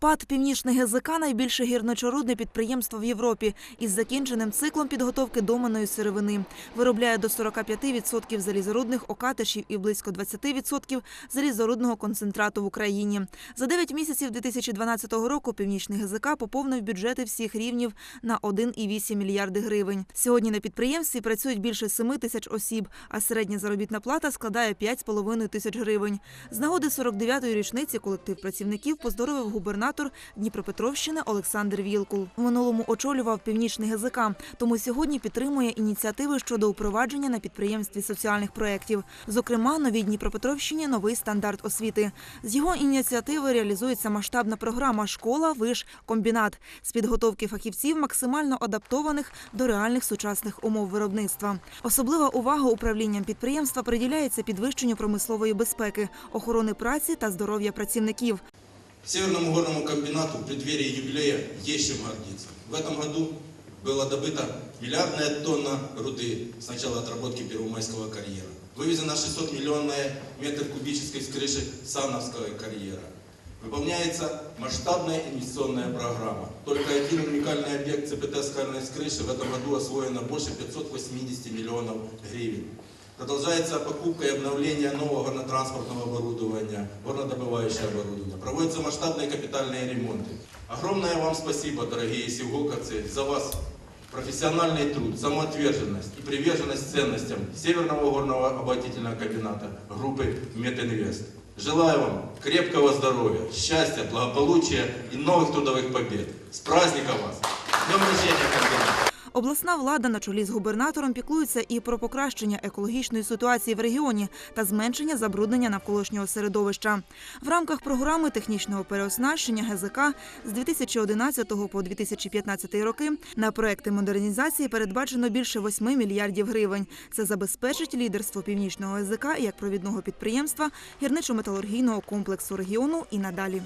ПАД «Північний ГЗК» – найбільше гірночорудне підприємство в Європі із закінченим циклом підготовки доманої сировини. Виробляє до 45% залізорудних окатишів і близько 20% залізорудного концентрату в Україні. За 9 місяців 2012 року «Північний ГЗК» поповнив бюджети всіх рівнів на 1,8 мільярди гривень. Сьогодні на підприємстві працюють більше 7 тисяч осіб, а середня заробітна плата складає 5,5 тисяч гривень. З нагоди 49-ї річниці колектив працівників поздоровив губернатор Дніпропетровщини Олександр Вілкул. В минулому очолював північний ГЗК, тому сьогодні підтримує ініціативи щодо впровадження на підприємстві соціальних проєктів. Зокрема, новій Дніпропетровщині новий стандарт освіти. З його ініціативи реалізується масштабна програма Школа, виш, комбінат з підготовки фахівців, максимально адаптованих до реальних сучасних умов виробництва. Особлива увага управлінням підприємства приділяється підвищенню промислової безпеки, охорони праці та здоров'я працівників. Северному горному комбинату в преддверии юбилея есть чем гордиться. В этом году была добыта миллиардная тонна руды с начала отработки Первомайского карьера. Вывезено 600 миллионные метр кубической с крыши Сановского карьера. Выполняется масштабная инвестиционная программа. Только один уникальный объект ЦПТ «Скальной с крыши» в этом году освоено больше 580 миллионов гривен. Продолжается покупка и обновление нового горнотранспортного оборудования, горнодобывающее оборудование. Проводятся масштабные капитальные ремонты. Огромное вам спасибо, дорогие севгоковцы, за вас профессиональный труд, самоотверженность и приверженность ценностям Северного горного обогатительного комбината группы Метинвест. Желаю вам крепкого здоровья, счастья, благополучия и новых трудовых побед. С праздником вас! С Днем рождения, комбинат! Обласна влада на чолі з губернатором піклується і про покращення екологічної ситуації в регіоні та зменшення забруднення навколишнього середовища. В рамках програми технічного переоснащення ГЗК з 2011 по 2015 роки на проекти модернізації передбачено більше 8 мільярдів гривень. Це забезпечить лідерство північного ГЗК як провідного підприємства гірничо-металургійного комплексу регіону і надалі.